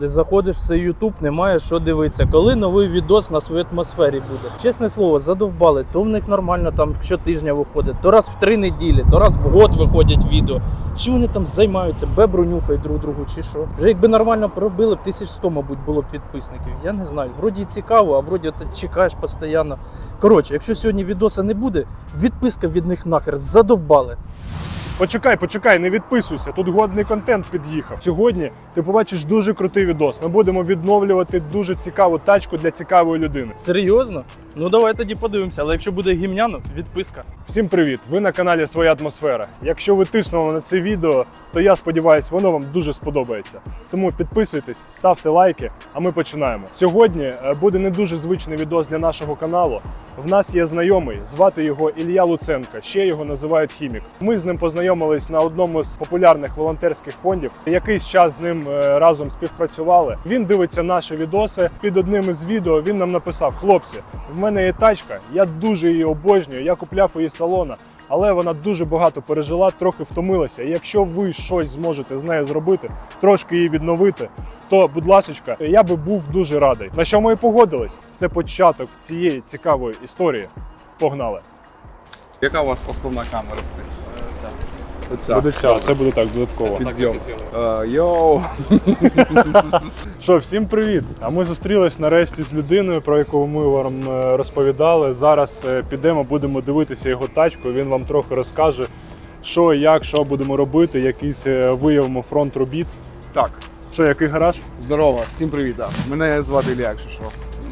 Де заходиш в цей Ютуб, немає що дивитися. Коли новий відос на своїй атмосфері буде. Чесне слово, задовбали. То в них нормально там щотижня виходить, то раз в три неділі, то раз в год виходять відео. Чи вони там займаються, бебру нюхають друг другу, чи що? Вже якби нормально проробили, б 1100, мабуть, було підписників. Я не знаю. Вроді цікаво, а вроді це чекаєш постійно. Коротше, якщо сьогодні відоса не буде, відписка від них нахер задовбали. Почекай, почекай, не відписуйся. Тут годний контент під'їхав. Сьогодні ти побачиш дуже крутий відос. Ми будемо відновлювати дуже цікаву тачку для цікавої людини. Серйозно? Ну давай тоді подивимося, але якщо буде гімняно, відписка. Всім привіт! Ви на каналі Своя атмосфера. Якщо ви тиснули на це відео, то я сподіваюся, воно вам дуже сподобається. Тому підписуйтесь, ставте лайки, а ми починаємо. Сьогодні е, буде не дуже звичний відос для нашого каналу. В нас є знайомий, звати його Ілля Луценко, ще його називають хімік. Ми з ним познайомились на одному з популярних волонтерських фондів. Якийсь час з ним е, разом співпрацювали. Він дивиться наші відоси. Під одним із відео він нам написав: хлопці, в мене є тачка, я дуже її обожнюю. Я купляв її салона. Але вона дуже багато пережила, трохи втомилася. І якщо ви щось зможете з нею зробити, трошки її відновити, то, будь ласочка, я би був дуже радий. На що ми і погодились? Це початок цієї цікавої історії. Погнали! Яка у вас основна камера з цих? Оця. Буде ця, це буде так додатково. Підзйом. Е, Йоу. Що, всім привіт! А ми зустрілись нарешті з людиною, про яку ми вам е, розповідали. Зараз е, підемо, будемо дивитися його тачку. Він вам трохи розкаже, що, як, що будемо робити, якийсь е, виявимо фронт робіт. Так, Що, який гараж? здорово, всім привіт. Да. Мене звати Ілля, якщо що.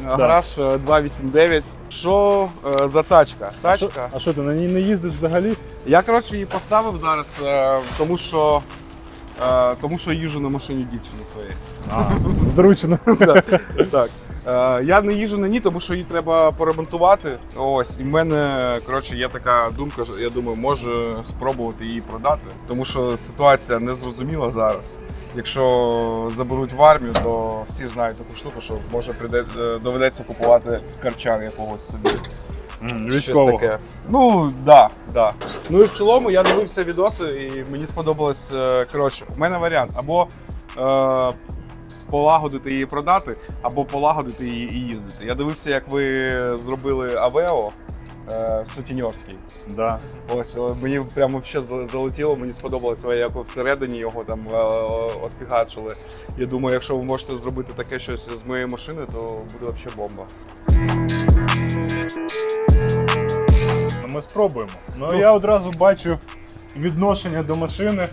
Гараж е, 289. Що е, за тачка? А що- Тачка. А що ти на ній не їздиш взагалі? Я коротше її поставив зараз, е, тому що. е, Тому що їжу на машині дівчини своєї. Зручно. Так, так. Е, Я не їжджу на ній, тому що її треба поремонтувати. Ось, і в мене коротше, є така думка, що я думаю, може спробувати її продати. Тому що ситуація незрозуміла зараз. Якщо заберуть в армію, то всі знають таку штуку, що може прийде, е, доведеться купувати карчар якогось собі. Щось таке. Ну, да, да. Ну і в цілому я дивився відоси, і мені сподобалось. е, Коротше, у мене варіант або е, полагодити її продати, або полагодити її і їздити. Я дивився, як ви зробили Авео е, сутіньорський. Да. Ось о, мені прямо за- залетіло, мені сподобалося, як ви всередині його там е, отфігачили. Я думаю, якщо ви можете зробити таке щось з моєї машини, то буде взагалі бомба. Ну, ми спробуємо. Ну, я одразу бачу відношення до машини.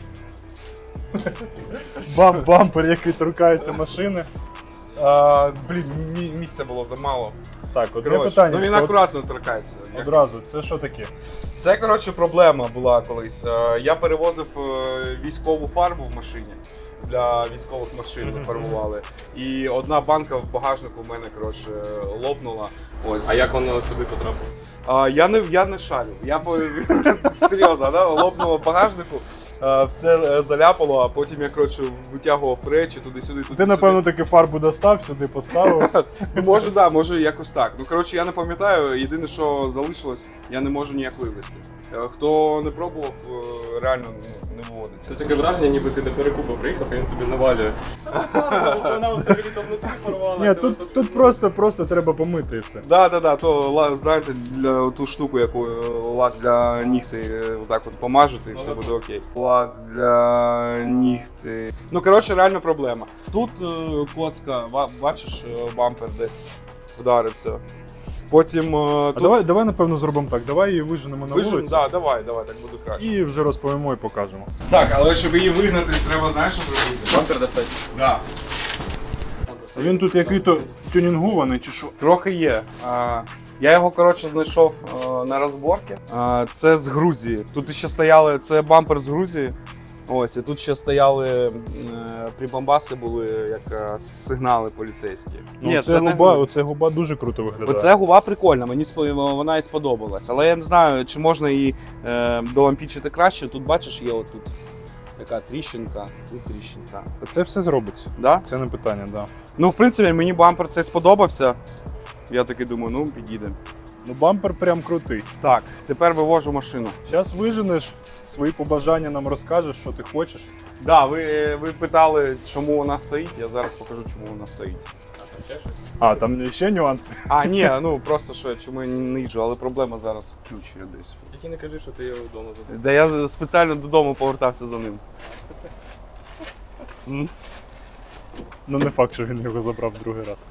Бам, бампер, який торкається машини. А, блін, мі- місця було замало. Так, от Коротше, питання. ну він акуратно торкається. Одразу, це що таке? Це коротше проблема була колись. Е, Я перевозив е, військову фарбу в машині. Для військових машин ми фарбували. І одна банка в багажнику в мене коротше лопнула. Ось. А як воно сюди потрапило? А, я не я не шарю. Я по серйозно, да? лопнуло в багажнику, все е, заляпало, а потім я коротше витягував речі туди-сюди. туди Ти, напевно, таки фарбу достав, сюди поставив. Може, да, може якось так. Ну коротше, я не пам'ятаю. Єдине, що залишилось, я не можу ніяк вивезти. Е, Хто не пробував, е, реально не виводиться. Це таке враження, ніби ти до перекупу приїхав, і він тобі навалює. Вона взагалі там внутрі порвала. Ні, тут, тут просто, просто треба помити і все. Да, да, да, то знаєте, для ту штуку, яку е, лак для нігти отак от помажете, і все буде окей. Лак для нігти. Ну коротше, реально проблема. Тут коцка, бачиш, бампер десь вдарився. Потім е, А тут давай, давай, напевно, зробимо так. Давай її виженемо на вижим, вулицю да, давай, давай, так буде краще. і вже розповімо і покажемо. Так, але щоб її вигнати, треба знаєш, що зробити? Бампер достать. Да. Він тут який-то тюнінгований чи що? Трохи є. А, я його коротше знайшов е, на розборки. А, це з Грузії. Тут ще стояли, це бампер з Грузії. Ось, і тут ще стояли е, прибамбаси були як е, сигнали поліцейські. Ну, Ні, це, губа, Грузія. оце губа дуже круто виглядає. Оце губа прикольна, мені спо- вона і сподобалась. Але я не знаю, чи можна її е, долампічити краще. Тут бачиш, є отут така тріщинка, тут тріщинка. Це все зробиться. Да? Це не питання, так. Да. Ну, в принципі, мені бампер цей сподобався. Я таки думаю, ну підійде. Ну бампер прям крутий. Так, тепер вивожу машину. Зараз виженеш, свої побажання нам розкажеш, що ти хочеш. Да, ви, ви питали, чому вона стоїть. Я зараз покажу, чому вона стоїть. А там ще? А, там ще нюанси. А, ні, ну просто що чому я не їжджу, але проблема зараз ключ є десь. Тільки не кажи, що ти його вдома задав. Де я спеціально додому повертався за ним. Ну не факт, що він його забрав другий раз.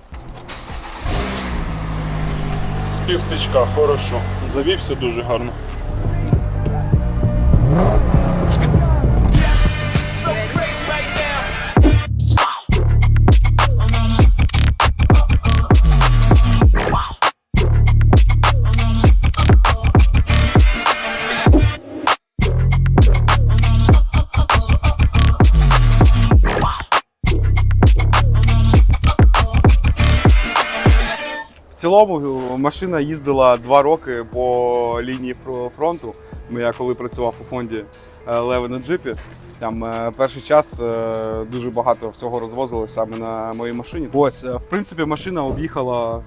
Спів тичка, хорошо. Завівся дуже гарно. Цілому машина їздила два роки по лінії фронту. Я коли працював у фонді е, Леви на джипі. Там е, перший час е, дуже багато всього розвозили саме на моїй машині. Ось, в принципі, машина об'їхала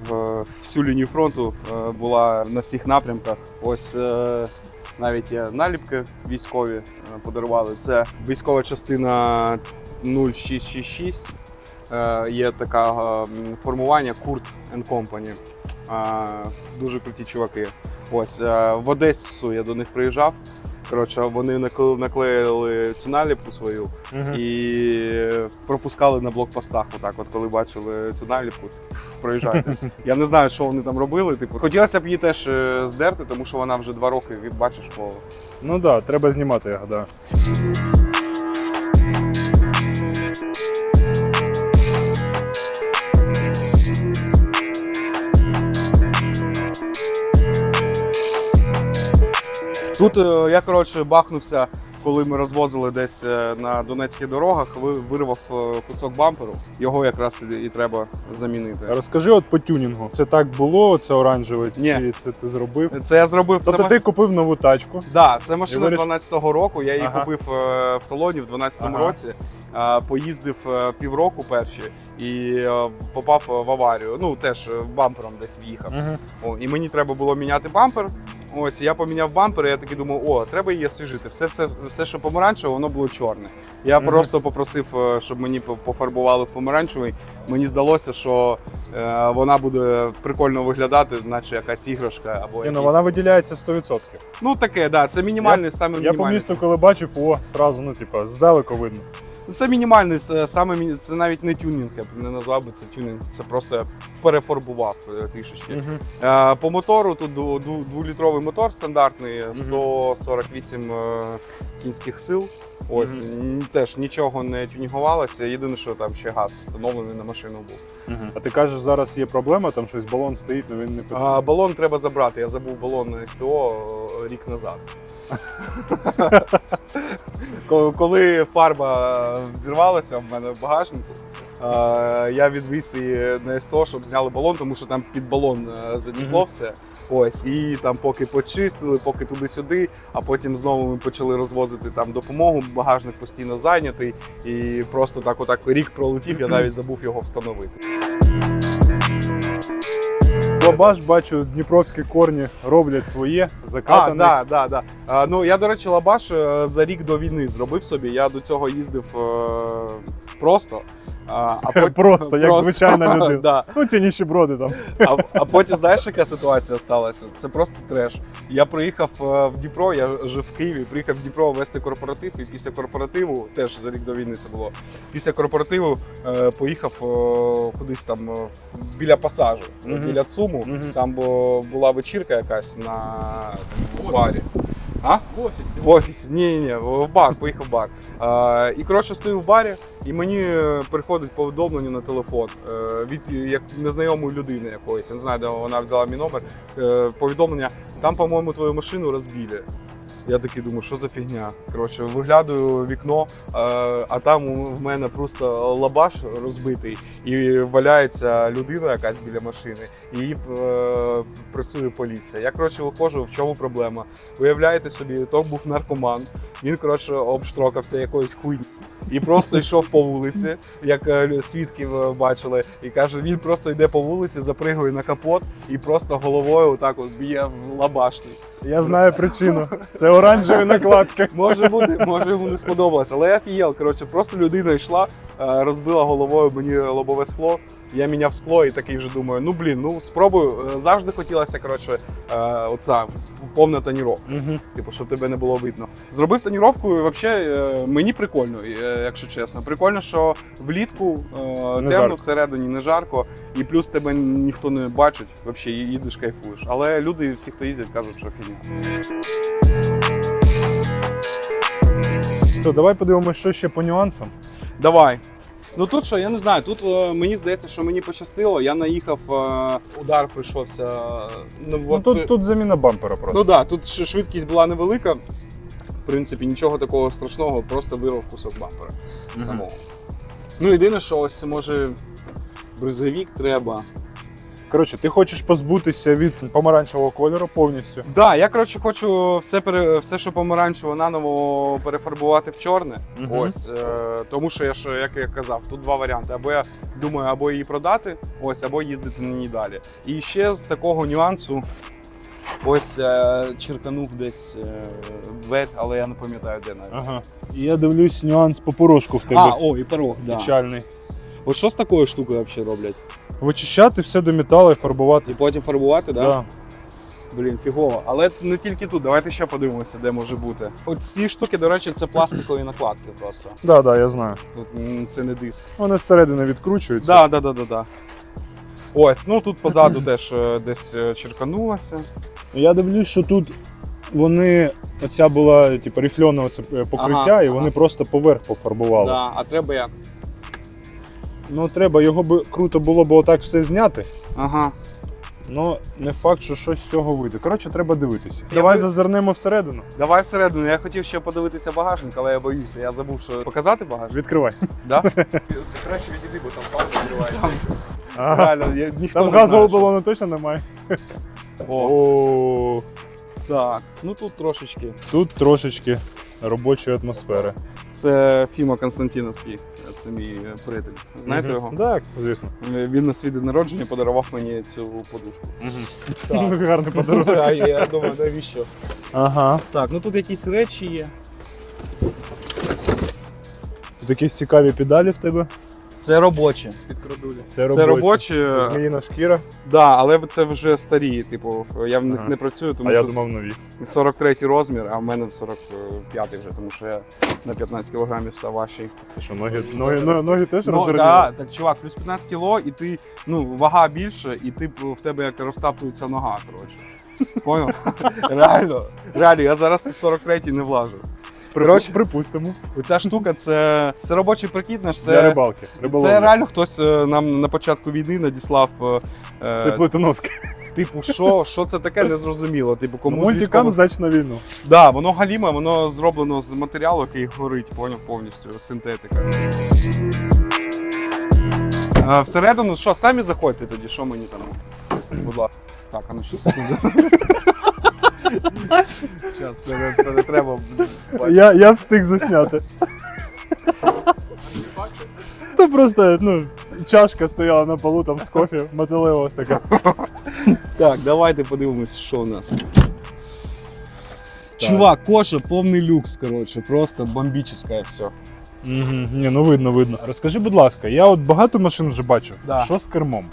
всю лінію фронту, була на всіх напрямках. Ось навіть є наліпки військові подарували. Це військова частина 0666. Е, Є таке формування Kurt Company. Дуже круті чуваки. Ось е, в Одесу я до них приїжджав. Коротше, вони накле- наклеїли цю наліпку свою і пропускали на блокпостах. Отак, от коли бачили цю наліпку, проїжджайте. Я не знаю, що вони там робили. Типу, хотілося б її теж е, здерти, тому що вона вже два роки бачиш по Ну так, да, треба знімати, я гадаю. Тут е, я коротше бахнувся, коли ми розвозили десь е, на донецьких дорогах, вирвав е, кусок бамперу. Його якраз і треба замінити. Розкажи от по тюнінгу. Це так було, це оранжеве, Ні. чи це ти зробив? Це я зробив Тобто ма- ти купив нову тачку. Да, це машина І виріш- 12-го року. Я її Ага. купив в салоні в 12-му Ага. році. Поїздив півроку перші і попав в аварію. Ну теж бампером десь в'їхав. О, і мені треба було міняти бампер. Ось я поміняв бампер, і я такий думав, о, треба її освіжити. Все це, все, що помаранчеве, воно було чорне. Я Мгм. просто попросив, е, щоб мені пофарбували в помаранчевий. Мені здалося, що е, вона буде прикольно виглядати, наче якась іграшка або Ні, ну вона виділяється 100%. Ну таке, да, це мінімальний саме Я мінімальний. по місту, коли бачив, о, сразу, ну типа, здалеку видно. Це мінімальний, це саме це навіть не тюнінг, я б не назвав би це тюнінг. Це просто перефарбував е, трішечки. Е, По мотору тут дволітровий мотор стандартний, 148 е, кінських сил. Ось н- теж нічого не тюнігувалося. Єдине, що там ще газ встановлений на машину був. А ти кажеш, зараз є проблема, там щось балон стоїть, але він не потрібен. А, балон треба забрати. Я забув балон на СТО е, рік назад. Коли фарба взірвалася в мене в багажнику, я відвіз її на СТО, щоб зняли балон, тому що там під балон е, затікло Мгм. все. Ось, і там поки почистили, поки туди-сюди, а потім знову ми почали розвозити там допомогу. Багажник постійно зайнятий, і просто так, отак рік пролетів, я навіть забув його встановити. Лабаш, бачу, дніпровські корні роблять своє, А, да, да, да. А, ну я, до речі, Лабаш е, за рік до війни зробив собі. Я до цього їздив е, просто. А, а пот- Просто, як звичайна людина. да. Ну, ці ніщеброди там. а, а потім знаєш, яка ситуація сталася? Це просто треш. Я приїхав е, в Дніпро, я жив в Києві, приїхав в Дніпро вести корпоратив, і після корпоративу, теж за рік до війни це було. Після корпоративу е, поїхав е, кудись там е, в- біля пасажу, Мгм. біля ЦУМу. Мгм. Там бо, була вечірка якась на в барі. А? В офісі. В офісі, ні, ні, ні, в бар, поїхав в бар. А, і коротше стою в барі, і мені е, приходить повідомлення на телефон е, від як незнайомої людини якоїсь. Я не знаю, де вона взяла мій номер. Е, повідомлення, там, по-моєму, твою машину розбили. Я такий думаю, що за фігня. Коротше, виглядаю вікно, е, а там в мене просто лабаш розбитий, і валяється людина якась біля машини, і її е, пресує поліція. Я коротше виходжу, в чому проблема. Уявляєте собі, то був наркоман. Він коротше обштрокався якоюсь хуйні. і просто йшов по вулиці, як е, свідків бачили. І каже, він просто йде по вулиці, запригує на капот і просто головою отак от б'є в лабашний. Я знаю причину. Це оранжеві накладки. Може бути, може йому не сподобалось, але я фієл. Коротше, просто людина йшла, е, розбила головою мені лобове скло. Я міняв скло і такий вже думаю, ну блін, ну спробую. Е, Завжди хотілося, коротше, е, оця повна тоніровка. Угу. Типу, щоб тебе не було видно. Зробив тоніровку, і взагалі е, мені прикольно, якщо чесно. Прикольно, що влітку е, темно всередині не жарко, і плюс тебе ніхто не бачить, взагалі їдеш, кайфуєш. Але люди, всі, хто їздять, кажуть, що фігня. То давай подивимося, що ще по нюансам. Давай. Ну тут що, я не знаю. Тут е, мені здається, що мені пощастило. Я наїхав, е, удар прийшовся. е, Ну, Ну, от, тут, тут заміна бампера просто. ну да, тут ш- швидкість була невелика. В принципі, нічого такого страшного, просто вирвав кусок бампера Мгм. самого. Ну, єдине, що ось може бризовік треба. Коротше, ти хочеш позбутися від помаранчевого кольору повністю. Да, я коротше хочу все пере, все, що помаранчево наново перефарбувати в чорне. Мгм. Ось е, тому, що я ж як я казав, тут два варіанти. Або я думаю, або її продати, ось, або їздити на ній далі. І ще з такого нюансу. Ось е, черканув десь е, двері, але я не пам'ятаю, де навіть. Ага. І я дивлюсь нюанс по порошку в тебе. А, о, і порог, да. Печальний. От що з такою штукою взагалі роблять? Вичищати все до металу і фарбувати. І потім фарбувати, так? Да? Да. Блін, фігово. Але не тільки тут. Давайте ще подивимося, де може бути. От ці штуки, до речі, це пластикові накладки просто. Да, да, я знаю. Тут м, це не диск. Вони зсередини відкручуються. Да, да, да, да, да. Ось, ну тут позаду теж е, десь е, черканулося. Я дивлюсь, що тут вони. Оця була типу, рифльоне оце е, покриття, Ага, і ага. вони просто поверх пофарбували. Да, а треба як? Ну треба, його би круто було б отак все зняти. Ага. Ну, не факт, що щось з цього вийде. Коротше, треба дивитися. Я Давай би- зазирнемо всередину. Давай всередину. Я хотів ще подивитися багажник, але я боюся. Я забув, що показати багажник. Відкривай. Да? Краще відійди, бо там палка відкривається. Ага. Реально, я, ніхто Там не знає, газового що- балону точно немає. О, О, так. Ну тут трошечки. тут трошечки робочої атмосфери. Це Фіма Константіновський. Це мій е, приятель. Знаєте Мгм. його? Так, звісно. Він на свій день народження подарував мені цю подушку. Так. Гарний подарунок. А я думаю, навіщо? Ага. Так, ну тут якісь речі є. Тут якісь цікаві педалі в тебе. Це робочі. Підкрадулі. Це робочі. Це робочі. Зміїна шкіра, Да, але це вже старі. Типу, я в них Ага. не працюю, тому а я що думав нові. 43 розмір, а в мене 45 вже, тому що я на 15 кілограмів став важчий. Ти Що, ноги, ноги, ноги, ноги теж Ну, розжиріли? да, так, чувак, плюс 15 кіло, і ти, ну, вага більше, і ти в тебе як розтаптується нога, коротше. Поняв? реально, реально, я зараз в 43-й не влажу. Коротше. Припустимо. Оця штука це, це робочий прикид наш. Для Це, рибалки. Риболовлі. це реально хтось е, нам на початку війни надіслав. е, Це плитоноски. Типу, що, що це таке, незрозуміло. Типу, кому з Мультикам, військових... значить, на війну. Да, воно галіме, воно зроблено з матеріалу, який горить, поняв повністю синтетика. А, всередину, що, самі заходьте тоді, що мені там? Будь ласка. Так, а ну ще секунду. Зараз, це, не- це не треба. Я, я встиг засняти. То просто, ну, чашка стояла на полу там з кофе, металева ось така. Так, давайте подивимось, що у нас. Чувак, коша, повний люкс, коротше, просто бомбічне все. Угу. Ні, ну видно, видно. Розкажи, будь ласка, я от багато машин вже бачив. Да. Що з кермом?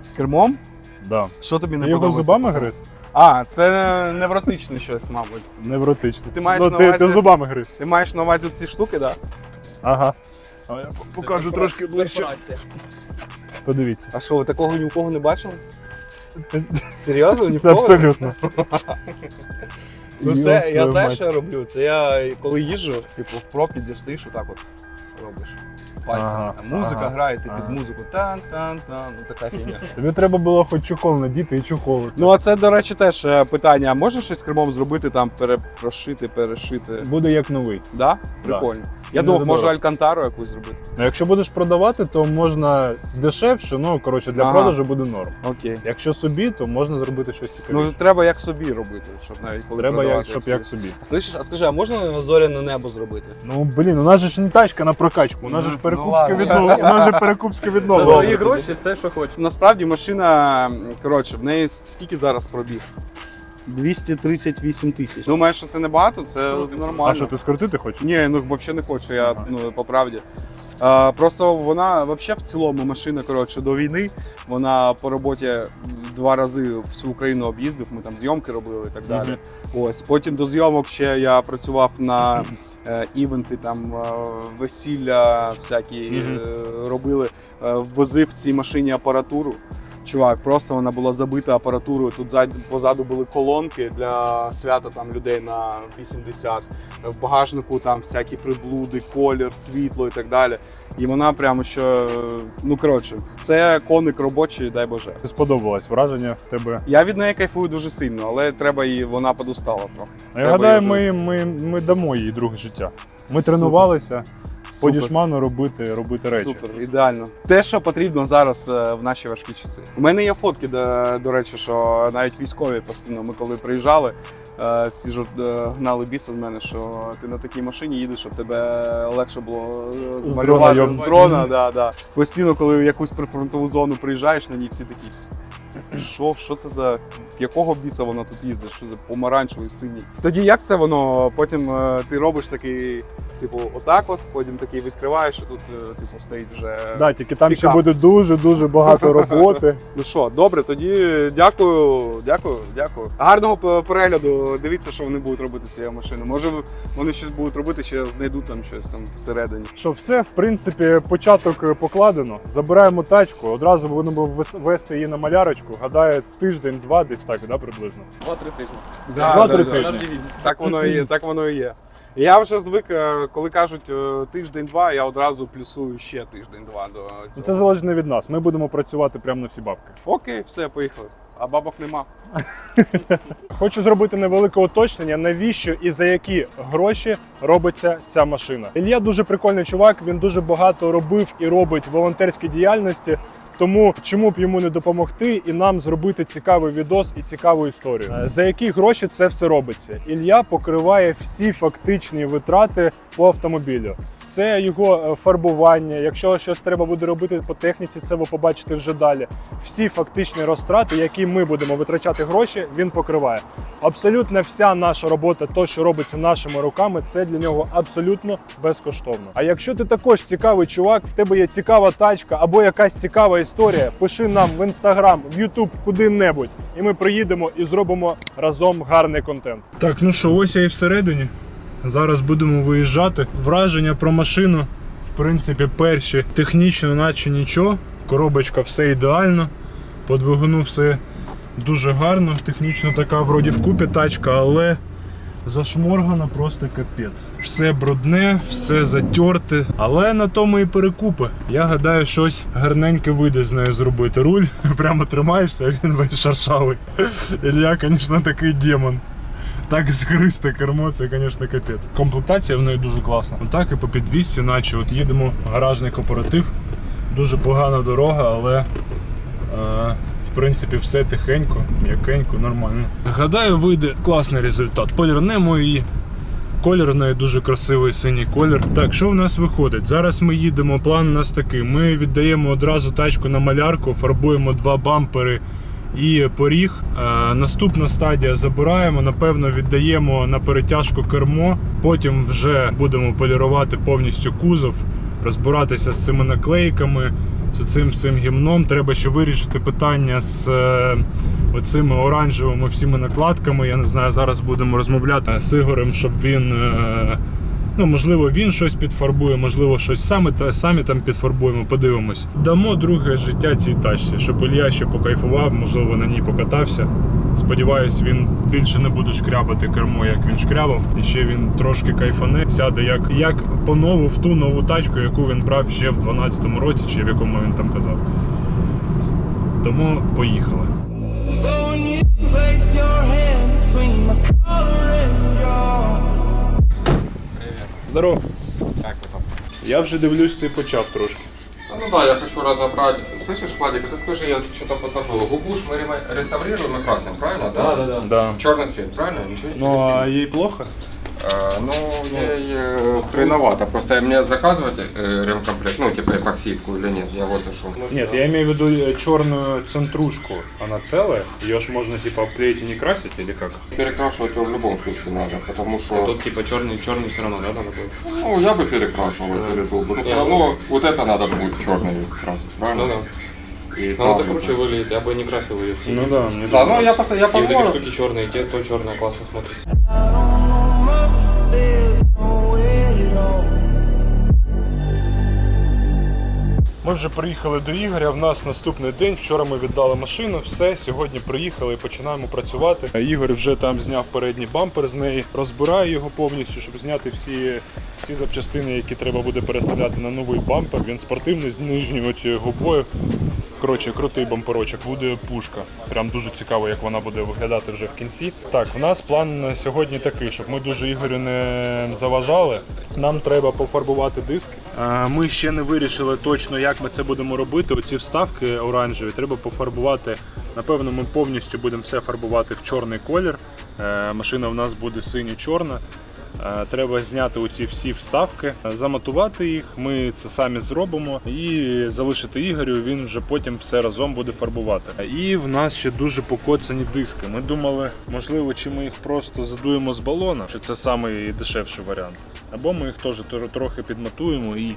З кермом? Да. Що тобі не Ти його подобається? зубами гриз? А, це невротичне щось, мабуть. Невротично. Ти маєш ну, на ти, увазі- ти зубами гриз. Ти маєш на увазі ці штуки, так? Да? Ага. А я покажу трошки ближче. Подивіться. А що, ви такого ні у кого не бачили? Серйозно? Ні в Це кого? абсолютно. Ну це Йоп я твою мать. що я роблю? Це я коли їжджу, типу в пропі, де стоїш, отак от робиш. Пальцями. Ага, Там музика ага, грає, ти ага. під музику тан-тан-тан, ну така фігня. Тобі треба було хоч чохол надіти і чохол. Ну а це, до речі, теж е, питання. А можеш щось з зробити, там перепрошити, перешити? Буде як новий. Да? Прикольно. Я думав, може алькантару якусь зробити. Ну, якщо будеш продавати, то можна дешевше, ну коротше, для Ага. продажу буде норм. Окей. Якщо собі, то можна зробити щось цікавіше. Ну треба як собі робити, щоб навіть коли Треба, як, щоб як собі. Слышиш, а скажи, а можна зоряне небо зробити? Ну блін, у нас же ж не тачка на прокачку, у нас же ж перекупське ну, відновлення. може перекупське відновлення. свої гроші все, що хочеш. Насправді машина, коротше, в неї скільки зараз пробіг? 238 тисяч. Думаєш, що це небагато? Це нормально. А що, ти скрутити хочеш? Ні, ну взагалі не хочу, я ну по правді. Просто вона взагалі в цілому машина коротше до війни. Вона по роботі два рази всю Україну об'їздив. Ми там зйомки робили і так далі. Ось потім до зйомок ще я працював на е, івенти, там е, весілля всякі Мгм. е, робили. Е, возив в цій машині апаратуру. Чувак, просто вона була забита апаратурою. Тут зад- позаду були колонки для свята там людей на 80. В багажнику там всякі приблуди, колір, світло і так далі. І вона прямо що, ну коротше, це коник робочий, дай Боже. Сподобалось враження в тебе. Я від неї кайфую дуже сильно, але треба її, вона подустала трохи. Ну, Я Треба гадаю, її ми, ми, ми дамо їй друге життя. Ми Супер. тренувалися по дішману робити, робити речі. Супер, ідеально. Те, що потрібно зараз е, в наші важкі часи. У мене є фотки, де, до речі, що навіть військові постійно, ми коли приїжджали, е, всі ж е, гнали біса з мене, що ти на такій машині їдеш, щоб тебе легше було е, З дрона з дрона. Да, да. Постійно, коли в якусь прифронтову зону приїжджаєш на ній, всі такі. Що, що це за якого біса вона тут їздить? Що за помаранчевий синій? Тоді як це воно? Потім е, ти робиш такий, типу, отак, от, потім такий відкриваєш, і тут е, типу стоїть вже. Да, тільки там ще Пікап. буде дуже-дуже багато роботи. Ну що, добре, тоді дякую, дякую, дякую. Гарного п- перегляду. Дивіться, що вони будуть робити з цією машиною. Може, вони щось будуть робити, ще знайдуть там щось там всередині. Що все, в принципі, початок покладено. Забираємо тачку, одразу будемо вес- вести її на малярочку. Гадаю, тиждень-два десь так, да, приблизно. Два-три тижні. Два-три тижні. Так воно і є, так воно і є. Я вже звик, е, коли кажуть е, тиждень-два, я одразу плюсую ще тиждень-два до Ну, цього. Це залежить не від нас. Ми будемо працювати прямо на всі бабки. Окей, все, поїхали. А бабок нема. Хочу зробити невелике уточнення, навіщо і за які гроші робиться ця машина. Ілья дуже прикольний чувак. Він дуже багато робив і робить волонтерській діяльності. Тому чому б йому не допомогти і нам зробити цікавий відос і цікаву історію. Е, За які гроші це все робиться? Ілья покриває всі фактичні витрати по автомобілю. Це його е, фарбування. Якщо щось треба буде робити по техніці, це ви побачите вже далі. Всі фактичні розтрати, які ми будемо витрачати гроші, він покриває. Абсолютно вся наша робота, то що робиться нашими руками, це для нього абсолютно безкоштовно. А якщо ти також цікавий чувак, в тебе є цікава тачка або якась цікава історія, пиши нам в інстаграм, в Ютуб, куди-небудь, і ми приїдемо і зробимо разом гарний контент. Так, ну що, ось я і всередині. Зараз будемо виїжджати. Враження про машину, в принципі, перші технічно, наче нічого. Коробочка все ідеально. По двигуну все дуже гарно. Технічно така вроді вкупі тачка, але зашморгана просто капець. Все брудне, все затерте, але на тому і перекупи. Я гадаю, щось гарненьке вийде з нею зробити. Руль прямо тримаєшся, а він весь шаршавий. Ілля, звісно, такий демон. Так згристе кермо, це, звісно, капець. Комплектація в неї дуже класна. Отак і по підвісці, наче от їдемо гаражний кооператив. Дуже погана дорога, але е, в принципі все тихенько, м'якенько, нормально. Гадаю, вийде класний результат. Полірнемо її. Колір в неї дуже красивий синій колір. Так, що в нас виходить? Зараз ми їдемо. План у нас такий. Ми віддаємо одразу тачку на малярку, фарбуємо два бампери і поріг. Е, наступна стадія забираємо, напевно, віддаємо на перетяжку кермо. Потім вже будемо полірувати повністю кузов, розбиратися з цими наклейками, з цим всім гімном. Треба ще вирішити питання з е, оцими оранжевими всіми накладками. Я не знаю, зараз будемо розмовляти з Ігорем, щоб він. Ну, можливо, він щось підфарбує, можливо, щось саме та самі там підфарбуємо, подивимось. Дамо друге життя цій тачці, щоб Ілья ще покайфував, можливо, на ній покатався. Сподіваюсь, він більше не буде шкрябати кермо, як він шкрябав. І ще він трошки кайфане, сяде як, як по нову в ту нову тачку, яку він брав ще в 12-му році, чи в якому він там казав. Тому поїхали. Здорово. Как вы там? Я вже дивлюсь, ти почав трошки. А, Ну да, я хочу разобрать. Слышишь, Владик, ты скажи, я что-то подзабыл. Губу ж мы ре- реставрируем и красим, правильно? Да, да, да. Да. Черный цвет, правильно? Ничего не Ну, а красиво. їй плохо? А, Ну, ей э, хреновато. Просто мне заказывать э, ремкомплект, ну, типа эпоксидку или нет, я вот за что. Нет, я имею в виду э, черную центрушку. Она целая? Ее ж можно типа обклеить и не красить или как? Перекрашивать его в любом случае надо, потому что... Тут типа черный, черный все равно, да, надо будет? Ну, я бы перекрашивал, передул бы. Но все равно вот это надо же будет черный красить, правильно? Ну И Ну, это там круче это- выглядит, я бы не красил ее все. Ну да, мне Да, тоже ну я, нравится. просто, я И вот эти помою. штуки черные, те, то черное классно смотрится. Ми вже приїхали до Ігоря. В нас наступний день. Вчора ми віддали машину. Все, сьогодні приїхали і починаємо працювати. Ігор вже там зняв передній бампер з неї, розбирає його повністю, щоб зняти всі, всі запчастини, які треба буде переставляти на новий бампер. Він спортивний з нижньою цією губою. Коротше, крутий бамперочок, буде пушка. Прям дуже цікаво, як вона буде виглядати вже в кінці. Так, у нас план на сьогодні такий, щоб ми дуже Ігорю не заважали. Нам треба пофарбувати диск. Е, Ми ще не вирішили точно, як ми це будемо робити. Оці вставки оранжеві треба пофарбувати. Напевно, ми повністю будемо все фарбувати в чорний колір. Е, Машина в нас буде синьо-чорна. Е, Треба зняти оці всі вставки, замотувати їх. Ми це самі зробимо і залишити Ігорю. Він вже потім все разом буде фарбувати. І в нас ще дуже покоцані диски. Ми думали, можливо, чи ми їх просто задуємо з балона, що це найдешевший варіант. Або ми їх теж трохи підмотуємо і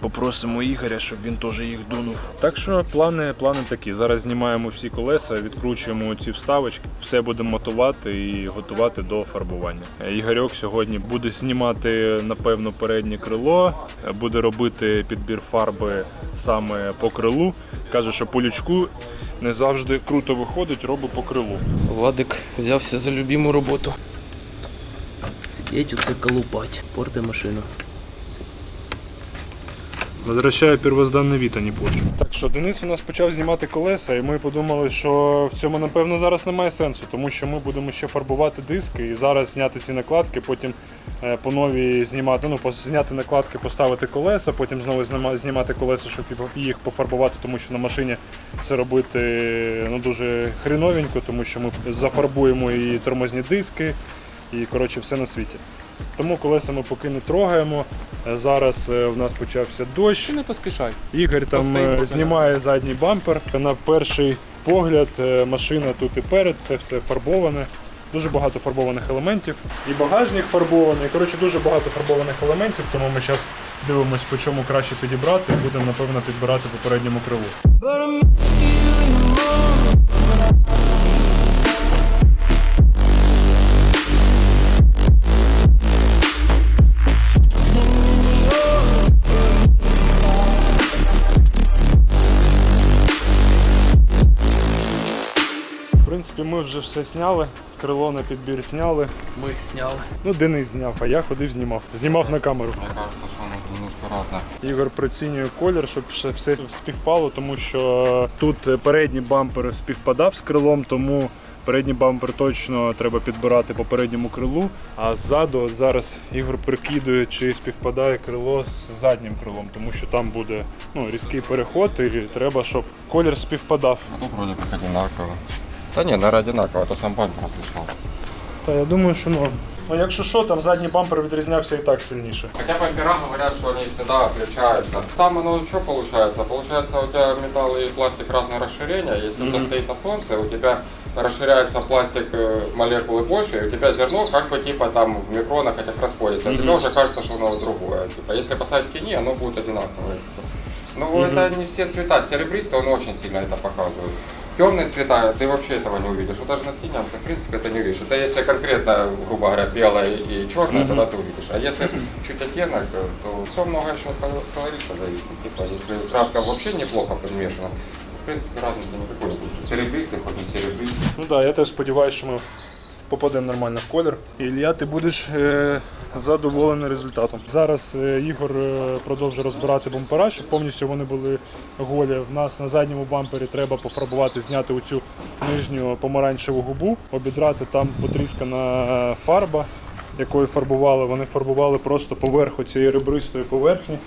попросимо Ігоря, щоб він теж їх дунув. Так що плани, плани такі. Зараз знімаємо всі колеса, відкручуємо ці вставочки, все будемо мотувати і готувати до фарбування. Е, Ігорьок сьогодні буде знімати напевно переднє крило, е, буде робити підбір фарби саме по крилу. Каже, що по лючку не завжди круто виходить, робить по крилу. Владик взявся за любиму роботу. Сидіть оце колупать, порти машину. Возвращаю первозданний вид, а не порчу. Так що Денис у нас почав знімати колеса, і ми подумали, що в цьому напевно зараз немає сенсу, тому що ми будемо ще фарбувати диски і зараз зняти ці накладки, потім е, по новій знімати, ну зняти накладки, поставити колеса, потім знову знімати колеса, щоб їх пофарбувати, тому що на машині це робити ну дуже хріновенько, тому що ми зафарбуємо і тормозні диски, і коротше все на світі. Тому колеса ми поки не трогаємо. Е, Зараз е, в нас почався дощ. Ты не поспешай. Ігор там Постоїть е, знімає задній бампер. На перший погляд машина тут і перед, це все фарбоване. Дуже багато фарбованих елементів. І багажник фарбований. Коротше, дуже багато фарбованих елементів, тому ми зараз дивимося, по чому краще підібрати. Будемо, напевно, підбирати по передньому крилу. Принципі, ми вже все зняли. Крило на підбір зняли. Ми їх зняли. Ну, Денис зняв, а я ходив, знімав. Знімав на камеру. Мне кажется, что оно немножко разное. Ігор прицінює колір, щоб все співпало, тому що тут передній бампер співпадав з крилом, тому передній бампер точно треба підбирати по передньому крилу. А ззаду от зараз Ігор прикидує, чи співпадає крило з заднім крилом, тому що там буде ну, різкий переход, і треба, щоб колір співпадав. А тут вроде как одинаково. Да не, наверное, одинаково, а то сам бампер отличался. Та я думаю, що ну. Ну, якщо що, там задній бампер відрізнявся і так сильніше. Хотя бампера говорят, что они всегда отличаются. Там оно что получается? Получается у тебя металл и пластик разное расширение. Если это стоит на солнце, у тебя расширяется пластик э, молекулы больше, и у тебя зерно как бы типа там в микронах этих расходится. А тебе уже кажется, что оно другое. Типа, если поставить в тени, оно будет одинаковое. типа. Ну, это не все цвета. Серебристый, он очень сильно это показывает. Темные цвета, ты вообще этого не увидишь. Вот даже на синем, ты, в принципе, это не увидишь. Это если конкретно, грубо говоря, белое и черное, тогда ты увидишь. А если чуть оттенок, э, то все много еще от кол- колориста зависит. Типа, если краска вообще неплохо подмешана, то, в принципе, разницы никакой не будет. Серебристый, хоть не серебристый. Ну так, да, я теж сподіваюся, що ми попадемо нормально в колір. Ілля, ти будеш е, задоволений результатом. Зараз е, Ігор е, продовжує розбирати бампера, щоб повністю вони були голі. В нас на задньому бампері треба пофарбувати, зняти оцю нижню помаранчеву губу, обідрати там потріскана фарба, якою фарбували. Вони фарбували просто поверх цієї ребристої поверхні.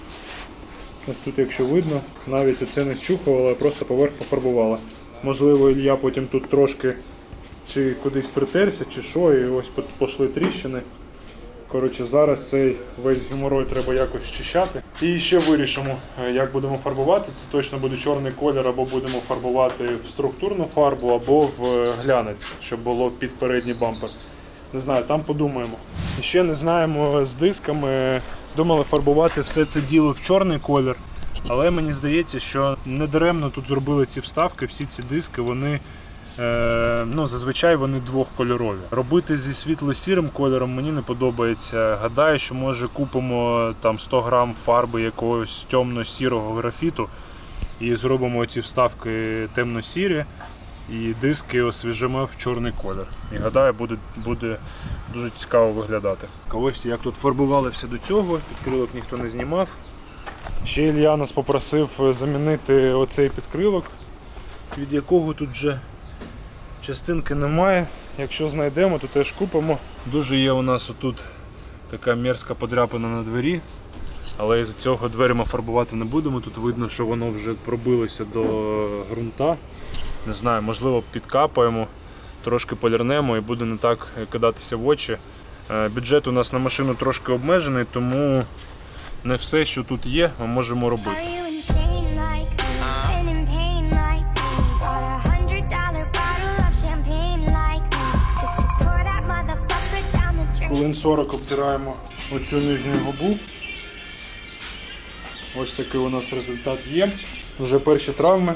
Ось тут, якщо видно, навіть оце не щухувало, а просто поверх пофарбували. Можливо, Ілля потім тут трошки чи кудись притерся, чи що, і ось по- пішли тріщини. Коротше, зараз цей весь геморой треба якось щищати. І ще вирішимо, е, як будемо фарбувати. Це точно буде чорний колір, або будемо фарбувати в структурну фарбу, або в е, глянець, щоб було під передній бампер. Не знаю, там подумаємо. І ще не знаємо з дисками. Думали фарбувати все це діло в чорний колір. Але мені здається, що недаремно тут зробили ці вставки, всі ці диски, вони е, ну, зазвичай вони двохкольорові. Робити зі світло-сірим кольором мені не подобається. Гадаю, що може купимо там 100 грам фарби якогось темно-сірого графіту і зробимо ці вставки темно-сірі. І диски освіжимо в чорний колір. І гадаю, буде, буде дуже цікаво виглядати. Ось як тут фарбували все до цього, підкрилок ніхто не знімав. Ще Ілья нас попросив замінити оцей підкрилок, від якого тут вже частинки немає. Якщо знайдемо, то теж купимо. Дуже є у нас отут така мерзка подряпина на двері, але із цього двері ми фарбувати не будемо. Тут видно, що воно вже пробилося до ґрунта. Не знаю, можливо, підкапаємо, трошки полірнемо і буде не так кидатися в очі. Е, Бюджет у нас на машину трошки обмежений, тому не все, що тут є, ми можемо робити. Хвилин 40 обтираємо оцю нижню губу. Ось такий у нас результат є. Вже перші травми.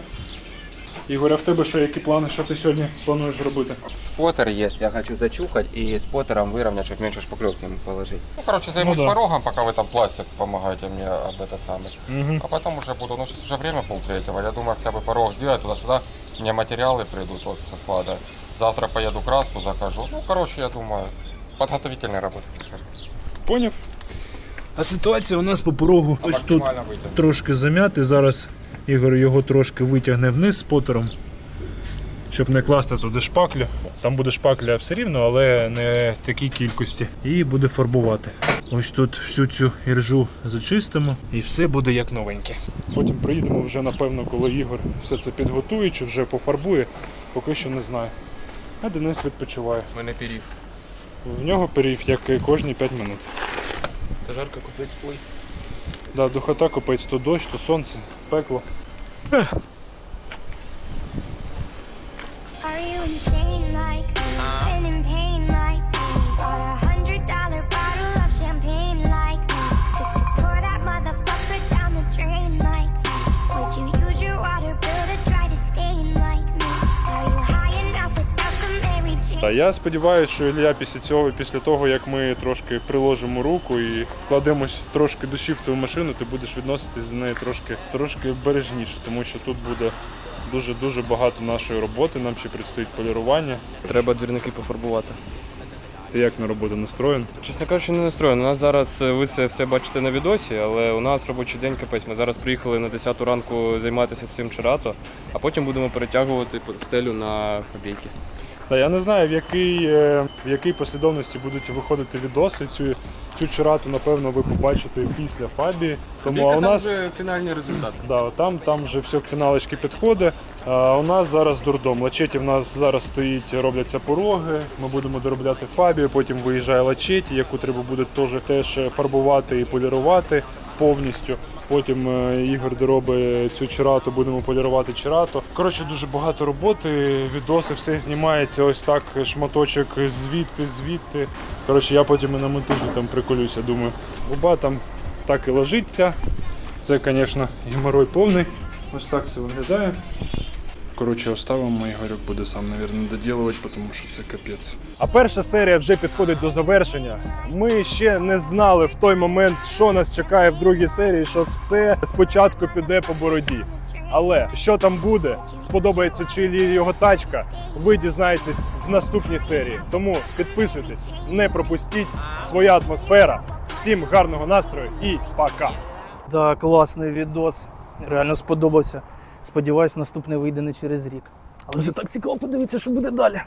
Ігоря, в тебе що, які плани, що ти сьогодні плануєш робити? Споттер есть, я хочу зачухать и споттером выровнять, чтобы меньше шпаклевки ему положить. Ну, короче, займусь Ну да. порогом, пока вы там пластик помогаете мне об этот самый. А потом уже буду, ну сейчас уже время полтретьего, я думаю, хотя бы порог сделать туда-сюда, мне материалы придут вот со склада. Завтра поеду краску закажу. Ну, короче, я думаю, подготовительная работа. так скажем. Поняв? А ситуація у нас по порогу ось тут Максимально вытянуть. трошки зам'ятий. Зараз Ігор його трошки витягне вниз спотером, щоб не класти туди шпаклю. Там буде шпакля все рівно, але не в такій кількості. І буде фарбувати. Ось тут всю цю іржу зачистимо і все буде як новеньке. Потім приїдемо вже, напевно, коли Ігор все це підготує чи вже пофарбує, поки що не знаю. А Денис відпочиває. Мене пірів. В нього перів, як і кожні 5 минут. Та жарко купить. Ой. Да, духота копець, то дощ, то сонце, пекло. Are you insane like me? Been Та я сподіваюся, що Ілля після цього, після того, як ми трошки приложимо руку і вкладемось трошки душі в твою машину, ти будеш відноситись до неї трошки, трошки бережніше, тому що тут буде дуже-дуже багато нашої роботи, нам ще предстоїть полірування. Треба двірники пофарбувати. Ти як на роботу настроєн? Чесно кажучи, не настроєно. У нас зараз е, ви це все бачите на відосі, але у нас робочий день капець. Ми зараз приїхали на 10 ранку займатися цим чарато, а потім будемо перетягувати стелю на фабійки. Та я не знаю, в якій, е, в якій послідовності будуть виходити відоси. Цю, цю чарату, напевно, ви побачите після Фабі. Тому а у нас. вже фінальні результати. Да, там, там вже все к фіналочки підходить. А у нас зараз дурдом. Лачеті в нас зараз стоїть, робляться пороги. Ми будемо доробляти фабію, потім виїжджає лачеті, яку треба буде теж, теж фарбувати і полірувати повністю. Потім е, Ігор доробить цю чирату, будемо полірувати чирату. Коротше, дуже багато роботи, відоси, все знімається ось так, шматочок звідти, звідти. Коротше, я потім і на монтажі там приколюся, думаю. Губа там так і ложиться. Це, звісно, геморой повний. Ось так це виглядає. Коротше, оставимо, Ігорюк буде сам, мабуть, доділувати, тому що це капець. А перша серія вже підходить до завершення. Ми ще не знали в той момент, що нас чекає в другій серії, що все спочатку піде по бороді. Але що там буде, сподобається чи його тачка, ви дізнаєтесь в наступній серії. Тому підписуйтесь, не пропустіть своя атмосфера. Всім гарного настрою і пока! Да, класний відос. Реально сподобався. Сподіваюсь, наступний вийде не через рік. Але вже так цікаво подивитися, що буде далі.